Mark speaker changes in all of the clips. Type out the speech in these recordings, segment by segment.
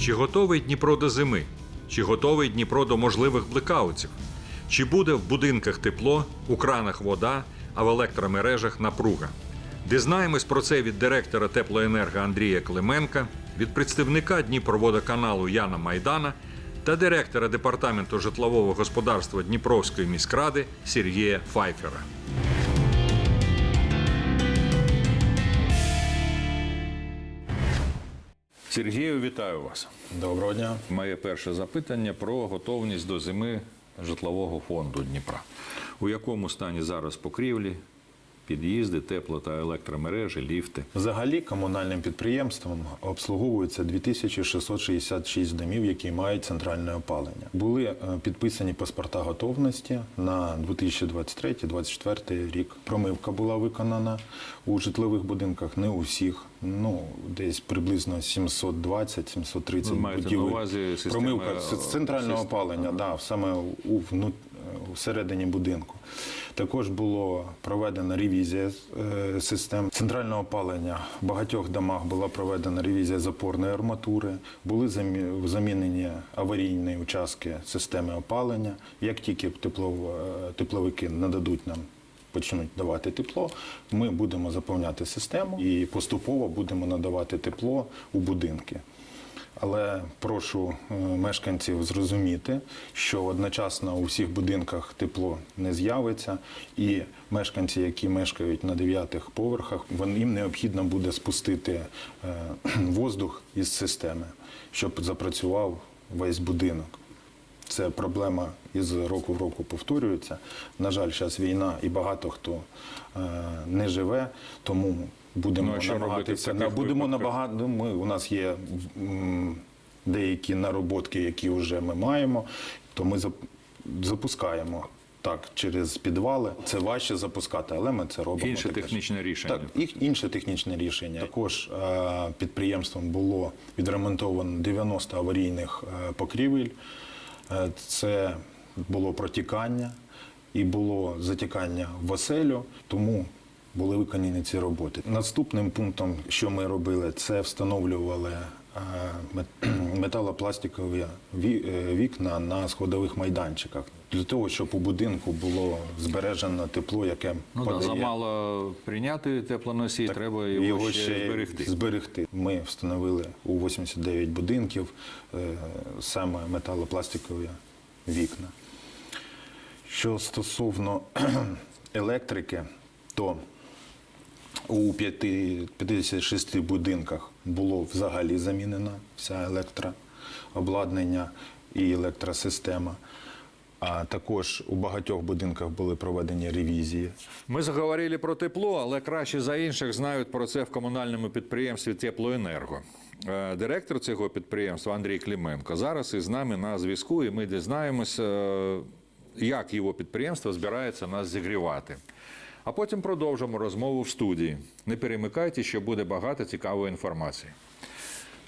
Speaker 1: Чи готовий Дніпро до зими? Чи готовий Дніпро до можливих блекаутів? Чи буде в будинках тепло, у кранах вода, а в електромережах напруга? Дізнаємось про це від директора теплоенерго Андрія Клименка, від представника Дніпроводоканалу Яна Майдана та директора департаменту житлового господарства Дніпровської міськради Сергія Файфера. Сергію, вітаю вас.
Speaker 2: Доброго дня.
Speaker 1: Моє перше запитання про готовність до зими житлового фонду Дніпра. У якому стані зараз покрівлі, під'їзди, тепло та електромережі, ліфти?
Speaker 2: Взагалі комунальним підприємством обслуговується 2666 домів, які мають центральне опалення. Були е, підписані паспорта готовності на 2023-2024 рік. Промивка була виконана у житлових будинках, не у всіх. Ну десь приблизно 720-730
Speaker 1: Ви маєте на
Speaker 2: будівель. Промивка з центрального опалення, да, саме у вну- всередині будинку. Також було проведена ревізія е, систем центрального опалення. В багатьох домах була проведена ревізія запорної арматури, були замінені аварійні участки системи опалення. Як тільки е, тепловики нададуть нам. Почнуть давати тепло, ми будемо заповняти систему і поступово будемо надавати тепло у будинки. Але прошу е, мешканців зрозуміти, що одночасно у всіх будинках тепло не з'явиться, і мешканці, які мешкають на дев'ятих поверхах, їм необхідно буде спустити е, воздух із системи, щоб запрацював весь будинок. Це проблема із року в року повторюється. На жаль, зараз війна і багато хто е, не живе, тому будемо
Speaker 1: Ну, робити
Speaker 2: намагатися.
Speaker 1: таких
Speaker 2: будемо набагато. ну, Ми у нас є деякі нароботки, які вже ми маємо, то ми запускаємо. Так, через підвали це важче запускати, але ми це робимо.
Speaker 1: Інше
Speaker 2: таке.
Speaker 1: технічне рішення.
Speaker 2: Так, і інше технічне рішення. Також е, підприємством було відремонтовано 90 аварійних е, покрівель. Е, Це було протікання і було затікання в оселю, тому були виконані ці роботи. Наступним пунктом, що ми робили, це встановлювали е, металопластикові е, вікна на сходових майданчиках. Для того, щоб у будинку було збережено тепло, яке
Speaker 1: Ну да,
Speaker 2: подає.
Speaker 1: замало прийняти теплоносій, треба його, ще, зберегти.
Speaker 2: зберегти. Ми встановили у 89 будинків е, саме металопластикові вікна. Що стосовно електрики, то у п'яти- 56 будинках було взагалі замінена вся електрообладнання і електросистема. А також у багатьох будинках були проведені ревізії.
Speaker 1: Ми заговорили про тепло, але краще за інших знають про це в комунальному підприємстві Теплоенерго. Е, Директор цього підприємства Андрій Клименко зараз із нами на зв'язку, і ми дізнаємося, е, як його підприємство збирається нас зігрівати. А потім продовжимо розмову в студії. Не перемикайте, що буде багато цікавої інформації.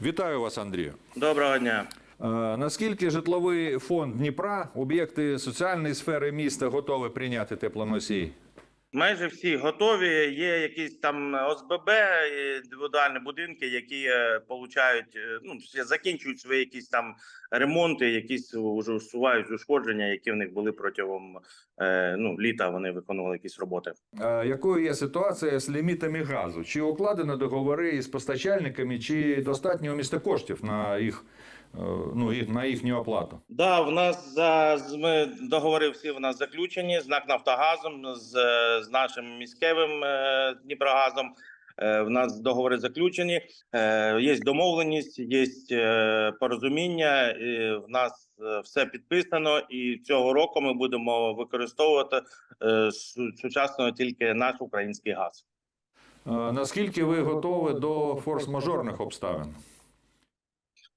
Speaker 1: Вітаю вас, Андрію.
Speaker 3: Доброго дня.
Speaker 1: Е, Наскільки житловий фонд Дніпра, об'єкти соціальної сфери міста готові прийняти теплоносій?
Speaker 3: Майже всі готові. Є якісь там ОСББ, індивідуальні будинки, які е, получають, е, ну закінчують свої якісь там ремонти, якісь вже усувають ушкодження, які в них були протягом е, ну літа. Вони виконували якісь роботи.
Speaker 1: Е, Якою є ситуація з лімітами газу? Чи укладено договори із постачальниками, чи достатньо міста коштів на їх, ну, і- на їхню оплату?
Speaker 3: Да, в нас за ми договори всі в нас заключені з НАК Нафтогазом, з, е, з нашим міськевим е, Дніпрогазом. Е, В нас договори заключені, е, є домовленість, є е, порозуміння. В нас е, все підписано, і цього року ми будемо використовувати е, сучасно тільки наш український газ.
Speaker 1: Е, Наскільки ви готові до форс-мажорних обставин?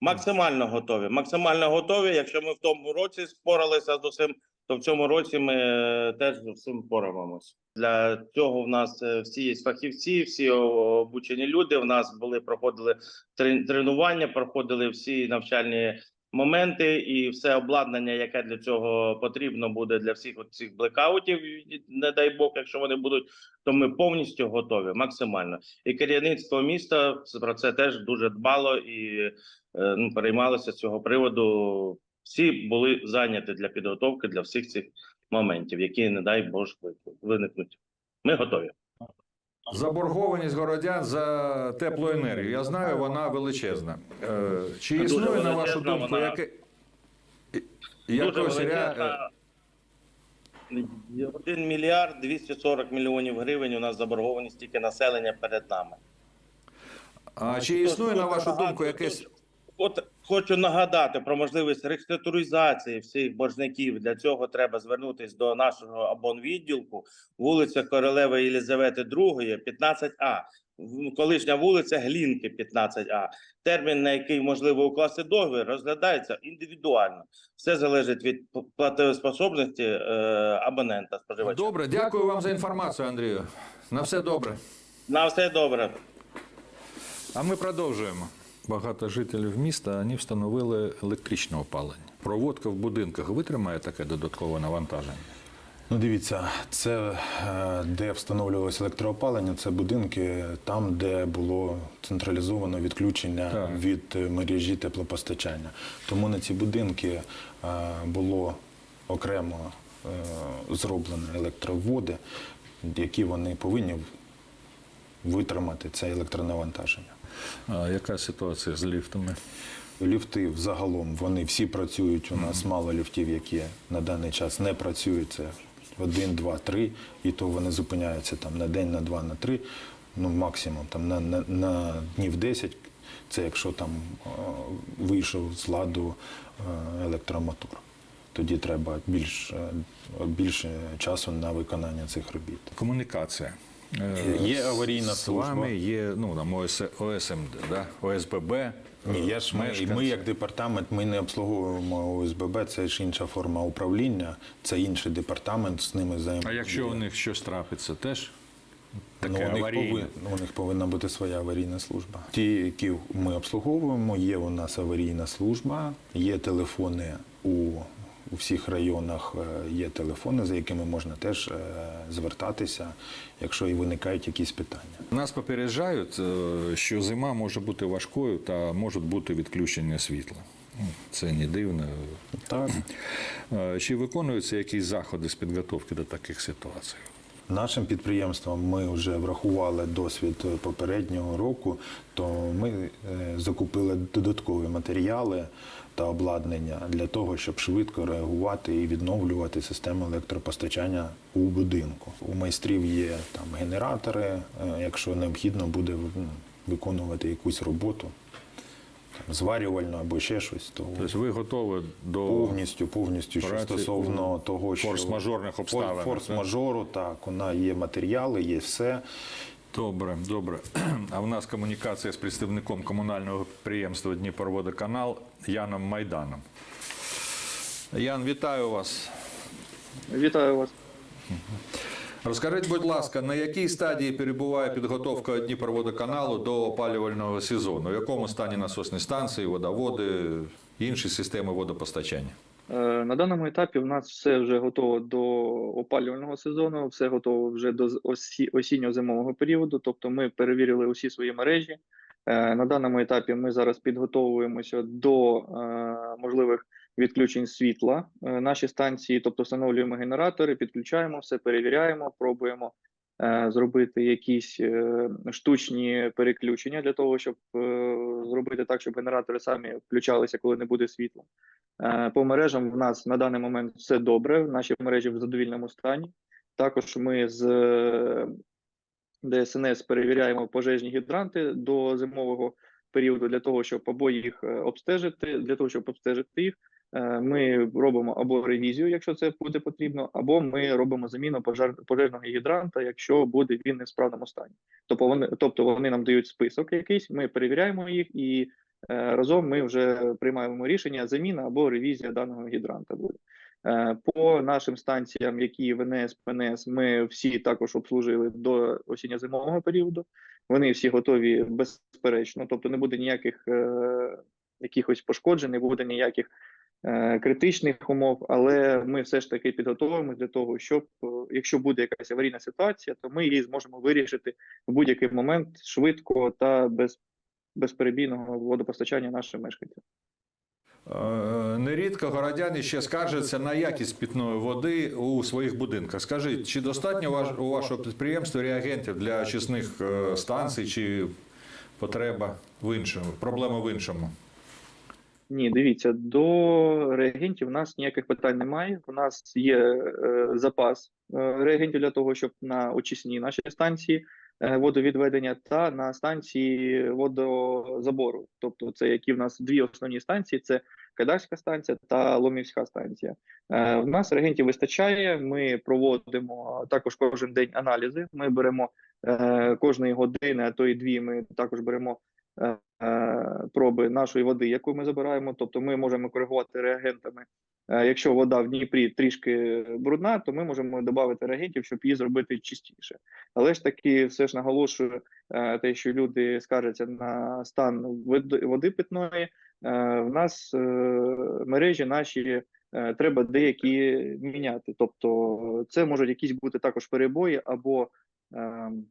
Speaker 3: Максимально готові. Максимально готові. Якщо ми в тому році споралися з усім, то в цьому році ми е, теж з усім порамимось. Для цього в нас е, всі є фахівці, всі обучені люди. В нас були проходили трен- тренування, проходили всі навчальні моменти і все обладнання, яке для цього потрібно буде для всіх цих блекаутів, не дай Бог, якщо вони будуть, то ми повністю готові, максимально. І керівництво міста про це теж дуже дбало і е, ну, переймалося з цього приводу. Всі були зайняті для підготовки для всіх цих моментів, які, не дай Боже, виникнуть. Ми готові.
Speaker 1: Заборгованість городян за теплу енергію. Я знаю, вона величезна. Е, Чи
Speaker 3: Дуже
Speaker 1: існує, на вашу думку,
Speaker 3: вона-
Speaker 1: яке... Якось ря...
Speaker 3: величезна. 1 мільярд 240 мільйонів гривень у нас заборгованість тільки населення перед нами.
Speaker 1: А чи існує, на вашу думку, якесь...
Speaker 3: От хочу нагадати про можливість реструктуризації всіх боржників. Для цього треба звернутися до нашого абонвідділку, вулиця Королеви Єлізавети II, 15А. Колишня вулиця Глінки, 15А. Термін, на який можливо укласти договір, розглядається індивідуально. Все залежить від п- платежеспособності е, абонента споживача.
Speaker 1: Добре, дякую вам за інформацію, Андрію. На все добре.
Speaker 3: На все добре.
Speaker 1: А ми продовжуємо. Багато жителів міста вони встановили електричне опалення. Проводка в будинках витримає таке додаткове навантаження.
Speaker 2: Ну, дивіться, це е, де встановлювалося електроопалення, це будинки там, де було централізовано відключення
Speaker 1: Так.
Speaker 2: від е, мережі теплопостачання. Тому на ці будинки е, було окремо зроблені електроводи, які вони повинні витримати це електронавантаження.
Speaker 1: А яка ситуація з ліфтами?
Speaker 2: Ліфти взагалом вони всі працюють. У нас мало ліфтів, які на даний час не працюють. Це один, два, три, і то вони зупиняються там на день, на два, на три, ну максимум там на, на, на днів 10. Це якщо там вийшов з ладу електромотор. Тоді треба більш, е, більше часу на виконання цих робіт.
Speaker 1: Комунікація. Е,
Speaker 2: Є аварійна
Speaker 1: з
Speaker 2: служба.
Speaker 1: вами є ну, там, ОС, ОСМД, да? ОСББ.
Speaker 2: Ні, я ж ми, і ми як департамент, ми не обслуговуємо ОСББ, це ж інша форма управління, це інший департамент, з ними
Speaker 1: А якщо у них щось трапиться, теж
Speaker 2: ну, у, них
Speaker 1: аварійне?
Speaker 2: повин, у них повинна бути своя аварійна служба. Ті, які ми обслуговуємо, є у нас аварійна служба, є телефони у, у всіх районах, е, є телефони, за якими можна теж е, звертатися, якщо і виникають якісь питання.
Speaker 1: Нас попереджають, е, що зима може бути важкою та можуть бути відключення світла. Ну, Це не дивно.
Speaker 2: Так.
Speaker 1: Чи виконуються якісь заходи з підготовки до таких ситуацій?
Speaker 2: Нашим підприємствам ми вже врахували досвід попереднього року, то ми е, закупили додаткові матеріали та обладнання для того, щоб швидко реагувати і відновлювати систему електропостачання у будинку. У майстрів є там генератори, е, якщо необхідно буде ну, виконувати якусь роботу, зварювальну або ще щось, то
Speaker 1: Тобто ви готові до
Speaker 2: Повністю, повністю, що
Speaker 1: Праці
Speaker 2: стосовно
Speaker 1: у
Speaker 2: того, що
Speaker 1: форс-мажорних обставин,
Speaker 2: Форс-мажору, так, вона є матеріали, є все.
Speaker 1: Добре, добре. А в нас комунікація з представником комунального підприємства Дніпроводоканал Яном Майданом. Ян, вітаю вас.
Speaker 4: Вітаю вас.
Speaker 1: Розкажіть, будь ласка, на якій стадії перебуває підготовка Дніпроводоканалу до опалювального сезону? В якому стані насосні станції, водоводи, інші системи водопостачання?
Speaker 4: Е, На даному етапі в нас все вже готово до опалювального сезону, все готово вже до осінньо-зимового періоду. Тобто ми перевірили усі свої мережі. Е, На даному етапі ми зараз підготовуємося до е, можливих відключень світла. Е, Наші станції, тобто встановлюємо генератори, підключаємо все, перевіряємо, пробуємо е, зробити якісь е, штучні переключення для того, щоб зробити так, щоб генератори самі включалися, коли не буде світла. По мережам в нас на даний момент все добре. Наші мережі в задовільному стані. Також ми з ДСНС перевіряємо пожежні гідранти до зимового періоду для того, щоб або їх обстежити. Для того, щоб обстежити їх, ми робимо або ревізію, якщо це буде потрібно, або ми робимо заміну пожар, пожежного гідранта, якщо буде він не в справному стані. Тобто вони, тобто вони нам дають список якийсь, ми перевіряємо їх і е, разом ми вже приймаємо рішення заміна або ревізія даного гідранта буде. Е, По нашим станціям, які в НС, ПНС, ми всі також обслужили до осінньо-зимового періоду. Вони всі готові безперечно, тобто не буде ніяких е, якихось пошкоджень, не буде ніяких е, критичних умов, але ми все ж таки підготовимося для того, щоб е, якщо буде якась аварійна ситуація, то ми її зможемо вирішити в будь-який момент швидко та без безперебійного водопостачання нашим мешканцям.
Speaker 1: Е, Нерідко городяни ще скаржаться на якість питної води у своїх будинках. Скажіть, чи достатньо у вашого підприємства реагентів для очисних е, станцій, чи потреба в іншому, проблема в іншому?
Speaker 4: Ні, дивіться, до реагентів у нас ніяких питань немає. У нас є е, запас е, реагентів для того, щоб на очисні наші станції е, водовідведення та на станції водозабору. Тобто, це які в нас дві основні станції: це Кадарська станція та Ломівська станція. Е, в нас реагентів вистачає. Ми проводимо також кожен день аналізи. Ми беремо е, кожної години, а то і дві. Ми також беремо проби нашої води, яку ми забираємо. Тобто ми можемо коригувати реагентами. Е, Якщо вода в Дніпрі трішки брудна, то ми можемо додати реагентів, щоб її зробити чистіше. Але ж таки, все ж наголошую е, те, що люди скаржаться на стан води- питної. е, В нас е, мережі наші е, треба деякі міняти. Тобто, це можуть якісь бути також перебої або ем,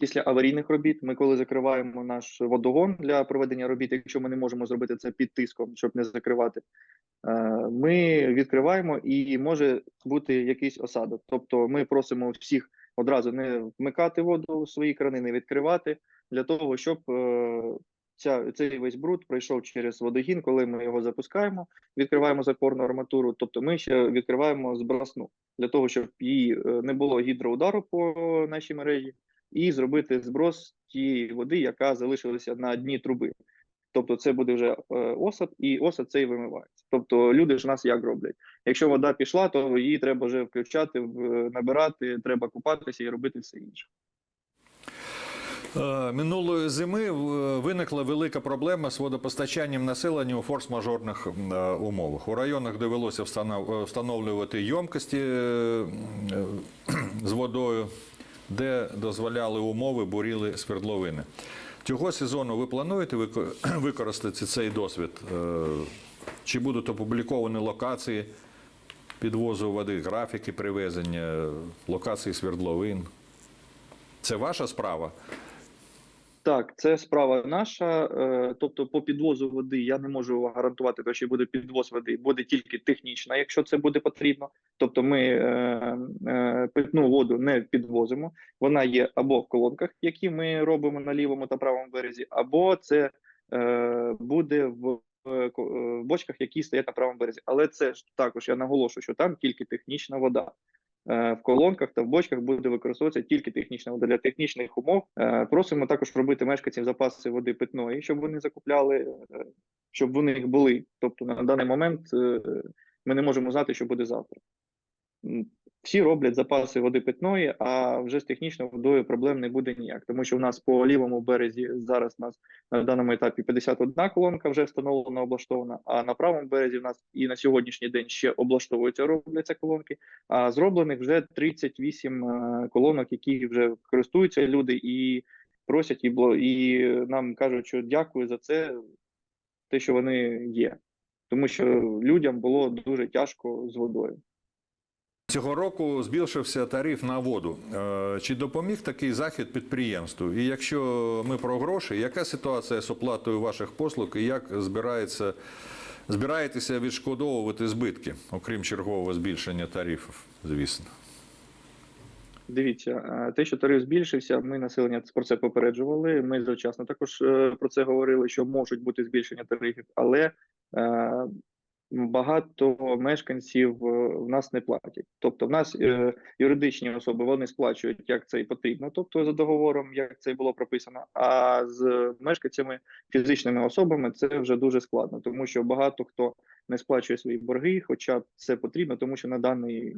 Speaker 4: після аварійних робіт. Ми коли закриваємо наш водогон для проведення робіт, якщо ми не можемо зробити це під тиском, щоб не закривати, е, ми відкриваємо і може бути якийсь осадок. Тобто, ми просимо всіх одразу не вмикати воду в свої крани, не відкривати для того, щоб е, ця, цей весь бруд пройшов через водогін, коли ми його запускаємо, відкриваємо запорну арматуру. Тобто, ми ще відкриваємо збросну для того, щоб її е, не було гідроудару по нашій мережі і зробити зброс тієї води, яка залишилася на дні труби. Тобто це буде вже е, осад, і осад цей вимивається. Тобто люди ж нас як роблять. Якщо вода пішла, то її треба вже включати, в- набирати, треба купатися і робити все інше.
Speaker 1: Е, Минулої зими е, виникла велика проблема з водопостачанням населення у форс-мажорних е, умовах. У районах довелося встанов- е, встановлювати ємкості е, е, з водою, де дозволяли умови, буріли свердловини. Цього сезону ви плануєте використати цей досвід? Е, Чи будуть опубліковані локації підвозу води, графіки привезення, локації свердловин? Це ваша справа?
Speaker 4: Так, це справа наша. е, Тобто, по підвозу води я не можу гарантувати, що буде підвоз води, буде тільки технічна, якщо це буде потрібно. Тобто, ми е, е, питну воду не підвозимо. Вона є або в колонках, які ми робимо на лівому та правому березі, або це буде в бочках, які стоять на правому березі. Але це ж також я наголошую, що там тільки технічна вода. Е, В колонках та в бочках буде використовуватися тільки технічна вода для технічних умов. Е, Просимо також робити мешканців запаси води питної, щоб вони закупляли, е, щоб вони їх були. Тобто на даний момент ми не можемо знати, що буде завтра. Всі роблять запаси води питної, а вже з технічною водою проблем не буде ніяк, тому що в нас по лівому березі зараз у нас на даному етапі 51 колонка вже встановлена, облаштована. А на правому березі в нас і на сьогоднішній день ще облаштовуються, робляться колонки. А зроблених вже 38 е, колонок, які вже користуються люди і просять, і і нам кажуть, що дякую за це, те, що вони є. Тому що людям було дуже тяжко з водою.
Speaker 1: Цього року збільшився тариф на воду. Е, Чи допоміг такий захід підприємству? І якщо ми про гроші, яка ситуація з оплатою ваших послуг і як збирається, збираєтеся відшкодовувати збитки, окрім чергового збільшення тарифів, звісно?
Speaker 4: Дивіться, е, те, що тариф збільшився, ми населення про це попереджували. Ми завчасно також е, про це говорили, що можуть бути збільшення тарифів, але багато мешканців е, в нас не платять. Тобто, в нас е, юридичні особи вони сплачують як це і потрібно, тобто за договором, як це і було прописано. А з мешканцями, фізичними особами, це вже дуже складно, тому що багато хто не сплачує свої борги, хоча це потрібно, тому що на даний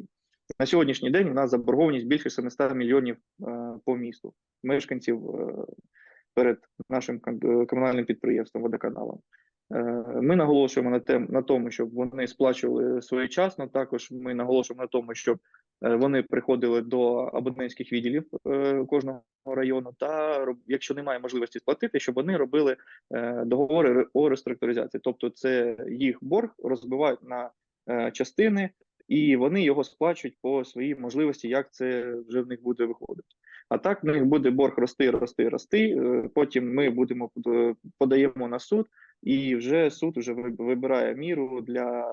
Speaker 4: на сьогоднішній день у нас заборгованість більше 700 мільйонів е, по місту мешканців перед нашим комунальним підприємством водоканалом. Е, Ми наголошуємо на тем на тому, щоб вони сплачували своєчасно. Також ми наголошуємо на тому, щоб Е, Вони приходили до абонентських відділів е, кожного району, та якщо немає можливості сплатити, щоб вони робили договори о реструктуризації. Тобто, це їх борг розбивають на частини, і вони його сплачують по своїй можливості, як це вже в них буде виходити. А так в них буде борг рости, рости, рости. Потім ми будемо подаємо на суд, і вже суд вже вибирає міру для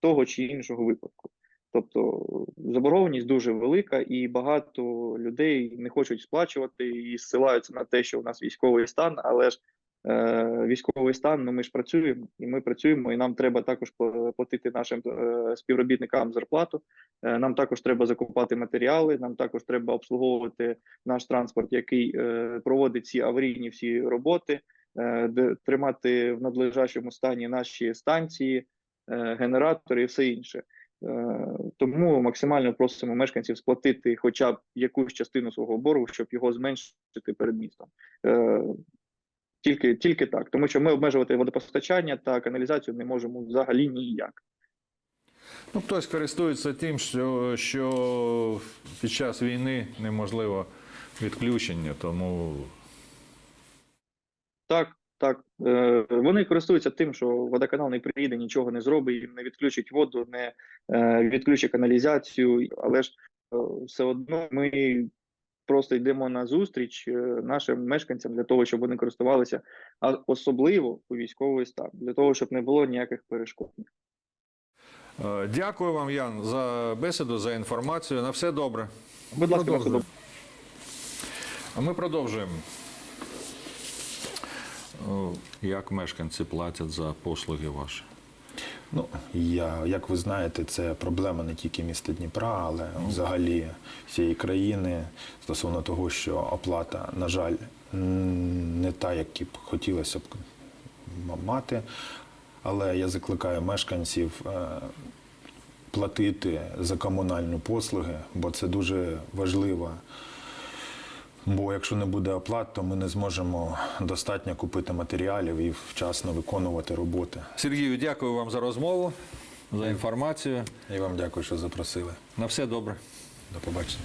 Speaker 4: того чи іншого випадку. Тобто заборгованість дуже велика, і багато людей не хочуть сплачувати і зсилаються на те, що у нас військовий стан, але ж е, військовий стан, ну ми ж працюємо, і ми працюємо, і нам треба також пла- платити нашим е, співробітникам зарплату. Е, нам також треба закупати матеріали, нам також треба обслуговувати наш транспорт, який е, проводить ці аварійні всі роботи, тримати в надлежащому стані наші станції, е, генератори і все інше. Е, Тому максимально просимо мешканців сплатити хоча б якусь частину свого боргу, щоб його зменшити перед містом. Е, Тільки, тільки так, тому що ми обмежувати водопостачання та каналізацію не можемо взагалі ніяк.
Speaker 1: Ну, хтось користується тим, що, що під час війни неможливо відключення, тому
Speaker 4: Так, так. Е, вони користуються тим, що водоканал не приїде, нічого не зробить, їм не відключить воду, не е, відключить каналізацію, але ж е, все одно ми просто йдемо на зустріч е, нашим мешканцям для того, щоб вони користувалися, а особливо у військовий стан, для того, щоб не було ніяких перешкод.
Speaker 1: дякую вам, Ян, за бесіду, за інформацію. На все добре.
Speaker 4: Будь ласка, на все
Speaker 1: А ми продовжуємо. Як мешканці платять за послуги ваші?
Speaker 2: Ну, я, як ви знаєте, це проблема не тільки міста Дніпра, але взагалі всієї країни стосовно того, що оплата, на жаль, не та, як б хотілося б мати. Але я закликаю мешканців е, платити за комунальні послуги, бо це дуже важливо. Бо якщо не буде оплат, то ми не зможемо достатньо купити матеріалів і вчасно виконувати роботи.
Speaker 1: Сергію, дякую вам за розмову, за інформацію.
Speaker 2: Я вам дякую, що запросили.
Speaker 1: На все добре.
Speaker 2: До побачення.